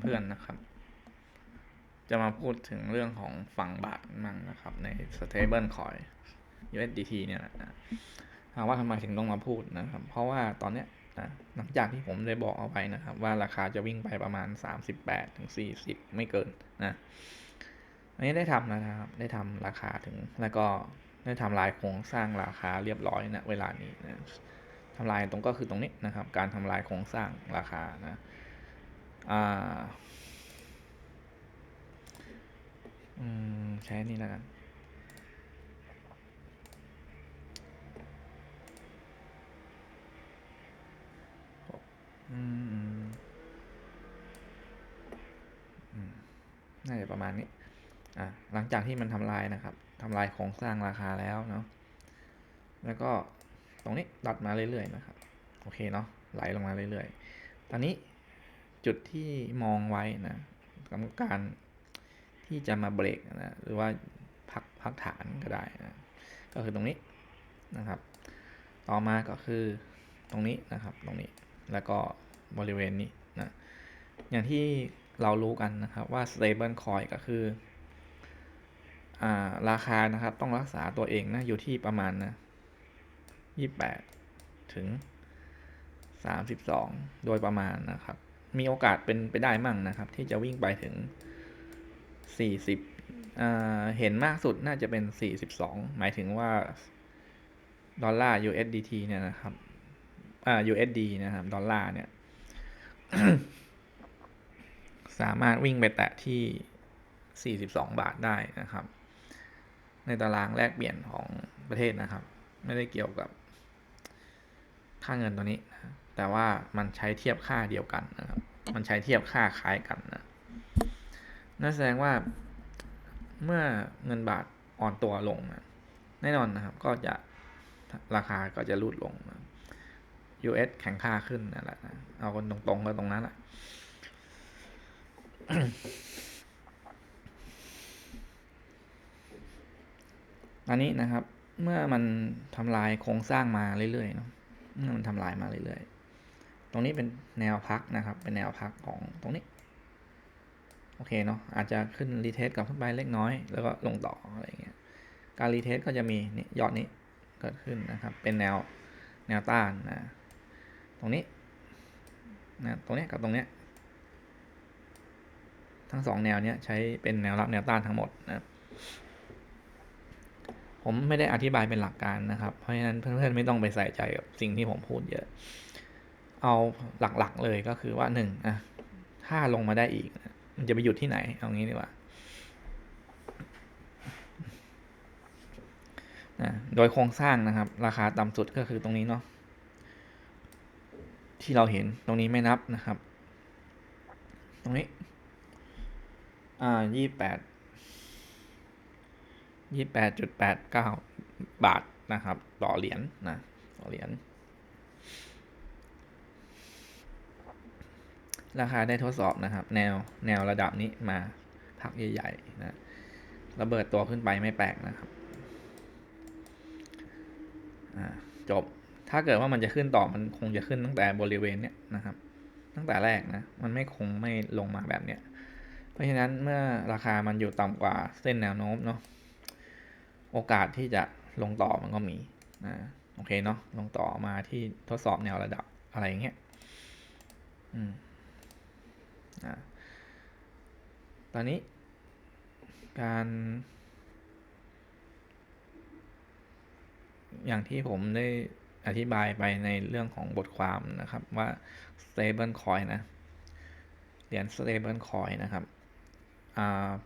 เพื่อนนะครับ จะมาพูดถึงเรื่องของฝั่งบาทมั่งนะครับ ใน stable coin USDT เนี่ยนะถามว่าทำไมถึงต้องมาพูดนะครับ เพราะว่าตอนเนี้ยนะหลังจากที่ผมได้บอกเอาไปนะครับ ว่าราคาจะวิ่งไปประมาณ 38ถึง40 ไม่เกินนะอันนี้ได้ทำนะครับ ได้ทำราคาถึงแล้วก็ได้ทำลายโครงสร้างราคาเรียบร้อยนะเวลานี้นะทำลายตรงก็คือตรงนี้นะครับ การทำลายโครงสร้างราคานะ อ่าอืมใช้นี่แล้วกันอืมอืมน่าจะประมาณนี้ อะ หลังจากที่มันทำลายนะครับทำลายโครงสร้างราคาแล้วเนาะ แล้วก็ตรงนี้ดัดมาเรื่อยๆนะครับ โอเคเนาะ ไหลลงมาเรื่อยๆ ตอนนี้ จุดที่มองไว้นะกรรมการที่จะมาเบรกนะหรือว่าพักพักฐานก็ได้นะก็คือตรงนี้นะครับ ต่อมาก็คือตรงนี้นะครับตรงนี้แล้วก็บริเวณนี้นะอย่างที่เรารู้กันนะครับว่า stable coin ก็คืออ่าราคานะครับต้องรักษาตัวเองนะอยู่ที่ประมาณนะ28 ถึง 32 โดยประมาณนะครับ มีโอกาสเป็นไปได้มั่งนะครับ ที่จะวิ่งไปถึง 40อ่าเห็นมากสุดน่าจะเป็น 42 หมายถึงว่า ดอลลาร์ USDT เนี่ยนะครับอ่า USD นะครับ ดอลลาร์เนี่ย สามารถวิ่งไปแตะที่ 42 บาทได้นะครับ ในตารางแลกเปลี่ยนของประเทศนะครับ ไม่ได้เกี่ยวกับค่าเงินตัวนี้นะ แต่ว่ามันใช้เทียบค่าเดียวกันนะครับ มันใช้เทียบค่าคล้ายกันนะ นั่นแสดงว่าเมื่อเงินบาทอ่อนตัวลงนะแน่นอนนะครับ ก็จะราคาก็จะลดลงนะ US แข็งค่าขึ้นนั่นแหละนะเอาคนตรงๆก็ตรงนั้นแหละอันนี้นะครับ เมื่อมันทำลายโครงสร้างมาเรื่อยๆเนาะเมื่อมันทำลายมาเรื่อยๆ รงนี้เป็นแนวพักนะครับ เป็นแนวพักของตรงนี้ โอเคเนาะ อาจจะขึ้นรีเทสกลับขึ้นไปเล็กน้อย แล้วก็ลงต่ออะไรเงี้ย การรีเทสก็จะมีนี่ยอดนี้เกิดขึ้นนะครับ เป็นแนวแนวต้านนะ ตรงนี้นะตรงนี้กับตรงนี้ทั้งสองแนวเนี้ยใช้เป็นแนวรับแนวต้านทั้งหมดนะผมไม่ได้อธิบายเป็นหลักการนะครับ เพราะฉะนั้นเพื่อนๆไม่ต้องไปใส่ใจกับสิ่งที่ผมพูดเยอะ เอาหลักๆเลยก็คือว่าหนึ่งอะถ้าลงมาได้อีก มันจะไปหยุดที่ไหน เอางี้ดีกว่านะโดยโครงสร้างนะครับ ราคาต่ำสุดก็คือตรงนี้เนาะที่เราเห็นตรงนี้ไม่นับนะครับ ตรงนี้ อ่ายี่แปดยี่แปดจุดแปดเก้าบาทนะครับ ต่อเหรียญนนะต่อเหรียญ ราคาได้ทดสอบนะครับ แนวแนวระดับนี้มาพักใหญ่ๆนะระเบิดตัวขึ้นไปไม่แปลกนะครับจบถ้าเกิดว่ามันจะขึ้นต่อมันคงจะขึ้นตั้งแต่บริเวณเนี้ยนะครับ ตั้งแต่แรกนะมันไม่คงไม่ลงมาแบบเนี้ยเพราะฉะนั้นเมื่อราคามันอยู่ต่ำกว่าเส้นแนวโน้มเนาะโอกาสที่จะลงต่อมันก็มีนะโอเคเนาะลงต่อมาที่ทดสอบแนวระดับอะไรอย่างเงี้ยอืม ตอนนี้การอย่างที่ผมได้อธิบายไปในเรื่องของบทความนะครับว่า stable coin นะ เหรียญ stable coin นะครับ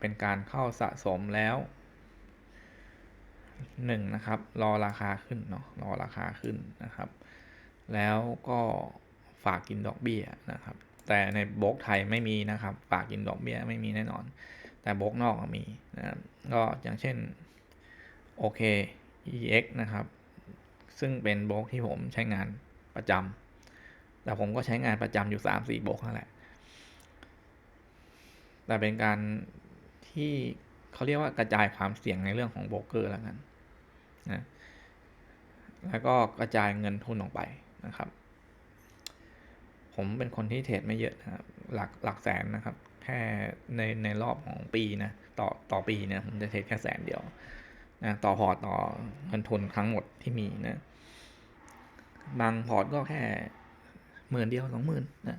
เป็นการเข้าสะสมแล้วหนึ่งนะครับ รอราคาขึ้นเนาะ รอราคาขึ้นนะครับ แล้วก็ฝากกินดอกเบี้ยนะครับ แต่ในบล็อกไทยไม่มีนะครับ ฝากกินดอกเบี้ยไม่มีแน่นอน แต่บล็อกนอกมีนะครับก็อย่างเช่นโอเค EX นะครับ ซึ่งเป็นบล็อกที่ผมใช้งานประจำแต่ผมก็ใช้งานประจำอยู่สามสี่บล็อกนั่นแหละแต่เป็นการที่เขาเรียกว่ากระจายความเสี่ยงในเรื่องของโบรกเกอร์แล้วกันนะแล้วก็กระจายเงินทุนออกไปนะครับ ผมเป็นคนที่เทรดไม่เยอะนะครับหลักหลักแสนนะครับ แค่ในในรอบของปีนะต่อต่อปีเนี่ยผมจะเทรดแค่แสนเดียวนะต่อพอร์ตต่อเงินทุนทั้งหมดที่มีนะบางพอร์ตก็แค่หมื่นเดียวสองหมื่นนะ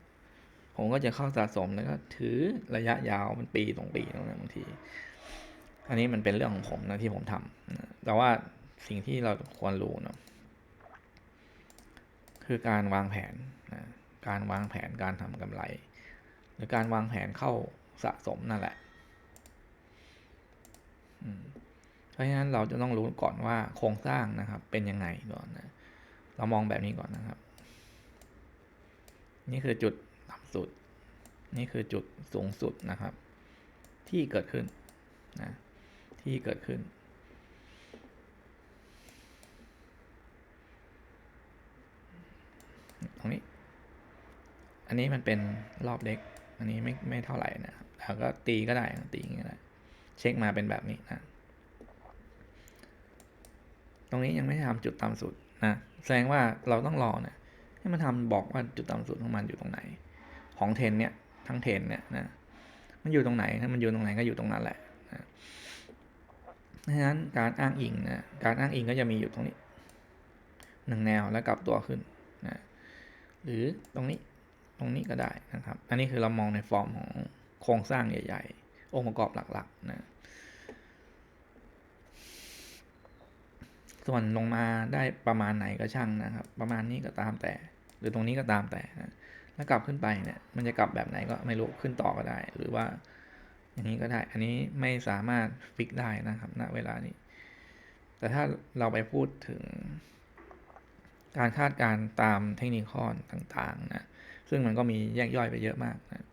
ผมก็จะเข้าสะสมแล้วก็ถือระยะยาวมันปีสองปีแล้นบางที อันนี้มันเป็นเรื่องของผมนะที่ผมทำนะแต่ว่าสิ่งที่เราควรรู้เนาะคือการวางแผนนะ การวางแผนการทำกำไร หรือการวางแผนเข้าสะสมนั่นแหละเพราะฉะนั้นเราจะต้องรู้ก่อนว่าโครงสร้างนะครับเป็นยังไงก่อนนะเรามองแบบนี้ก่อนนะครับ นี่คือจุดต่ำสุด นี่คือจุดสูงสุดนะครับ ที่เกิดขึ้นนะที่เกิดขึ้น ตรงนี้ อันนี้มันเป็นรอบเล็ก อันนี้ไม่ไม่เท่าไหร่นะครับแล้วก็ตีก็ได้ตีอย่างเงี้ยได้เช็คมาเป็นแบบนี้นะ ตรงนี้ยังไม่ทำจุดต่ำสุดนะแสดงว่าเราต้องรอนะให้มันทำบอกว่าจุดต่ำสุดของมันอยู่ตรงไหน ของเทนเนี่ยทั้งเทนเนี่ยนะมันอยู่ตรงไหนถ้ามันอยู่ตรงไหนก็อยู่ตรงนั้นแหละนะเพราะฉะนั้นการอ้างอิงนะการอ้างอิงก็จะมีอยู่ตรงนี้หนึ่งแนวแล้วกลับตัวขึ้นนะหรือตรงนี้ ตรงนี้ก็ได้นะครับ อันนี้คือเรามองในฟอร์มของโครงสร้างใหญ่ ๆ องค์ประกอบหลักๆนะส่วนลงมาได้ประมาณไหนก็ช่างนะครับ ประมาณนี้ก็ตามแต่ หรือตรงนี้ก็ตามแต่นะแล้วกลับขึ้นไปเนี่ยมันจะกลับแบบไหนก็ไม่รู้ขึ้นต่อก็ได้ หรือว่าอย่างนี้ก็ได้ อันนี้ไม่สามารถฟิกได้นะครับณเวลานี้ แต่ถ้าเราไปพูดถึงการคาดการณ์ตามเทคนิคอนต่างๆนะ ซึ่งมันก็มีแยกย่อยไปเยอะมากนะ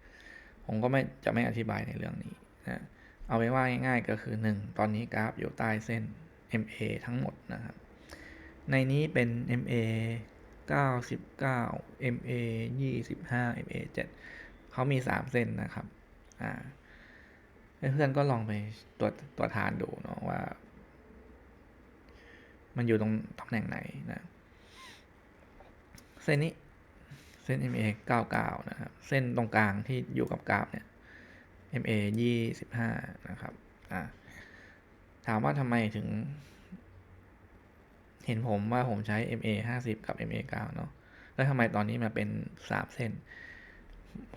ผมก็ไม่จะไม่อธิบายในเรื่องนี้นะเอาไว้ว่าง่ายๆก็คือ 1 ตอนนี้กราฟอยู่ใต้เส้น MA ทั้งหมดนะครับ ในนี้เป็น MA 99 MA 25 MA 7เขามี 3 เส้นนะครับอ่าเพื่อนๆก็ลองไปตรวจตรวจทานดูเนาะว่า มันอยู่ตรงตำแหน่งไหนนะ เส้นนี้ เส้น MA 99 นะครับ เส้นตรงกลางที่อยู่กับกราฟเนี่ย MA 25 นะครับ อ่า ถามว่าทำไมถึง เห็นผมว่าผมใช้ MA 50 กับ MA 9 เนาะ แล้วทำไมตอนนี้มาเป็น 3 เส้น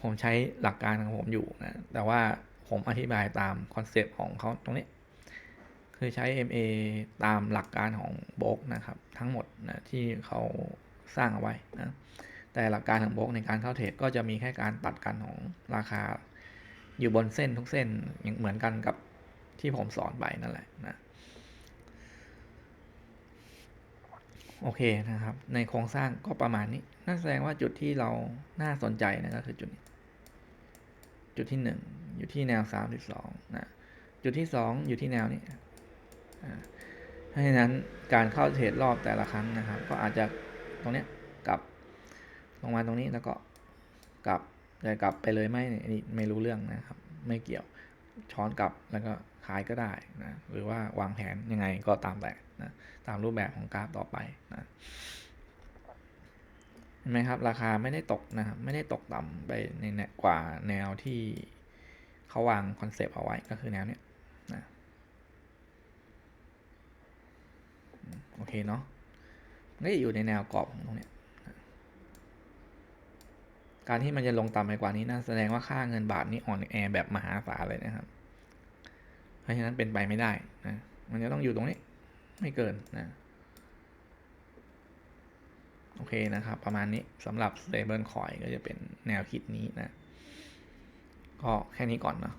ผมใช้หลักการของผมอยู่นะ แต่ว่าผมอธิบายตามคอนเซปต์ของเขาตรงนี้ คือใช้ MA ตามหลักการของโบกนะครับ ทั้งหมดนะที่เขาสร้างเอาไว้นะ แต่หลักการของโบกในการเข้าเทรดก็จะมีแค่การตัดกันของราคา อยู่บนเส้นทุกเส้นอย่างเหมือนกันกับที่ผมสอนไปนั่นแหละนะโอเคนะครับ ในโครงสร้างก็ประมาณนี้นั่นแสดงว่าจุดที่เราน่าสนใจนะก็คือจุดนี้จุดที่หนึ่งอยู่ที่แนวสามสิบสองนะจุดที่สองอยู่ที่แนวนี้เพราะฉะนั้นการเข้าเทรดรอบแต่ละครั้งนะครับ ก็อาจจะตรงเนี้ยกลับ ลงมาตรงนี้แล้วก็กลับจะกลับไปเลยไหมนี่ไม่รู้เรื่องนะครับ ไม่เกี่ยวช้อนกลับแล้วก็ขายก็ได้นะหรือว่าวางแผนยังไงก็ตามแต่นะตามรูปแบบของกราฟต่อไปนะเห็นไหมครับ ราคาไม่ได้ตกนะครับ ไม่ได้ตกต่ำไปในแนวกว่าแนวที่เขาวางคอนเซปต์เอาไว้ก็คือแนวเนี้ยนะโอเคเนาะก็จะอยู่ในแนวกรอบของตรงเนี้ย การที่มันจะลงต่ำไปกว่านี้นะแสดงว่าค่าเงินบาทนี่อ่อนแอแบบมหาศาลเลยนะครับ เพราะฉะนั้นเป็นไปไม่ได้นะมันจะต้องอยู่ตรงนี้ ไม่เกินนะโอเคนะครับ ประมาณนี้สำหรับ stable coin ก็จะเป็นแนวคิดนี้นะ ก็แค่นี้ก่อนเนาะ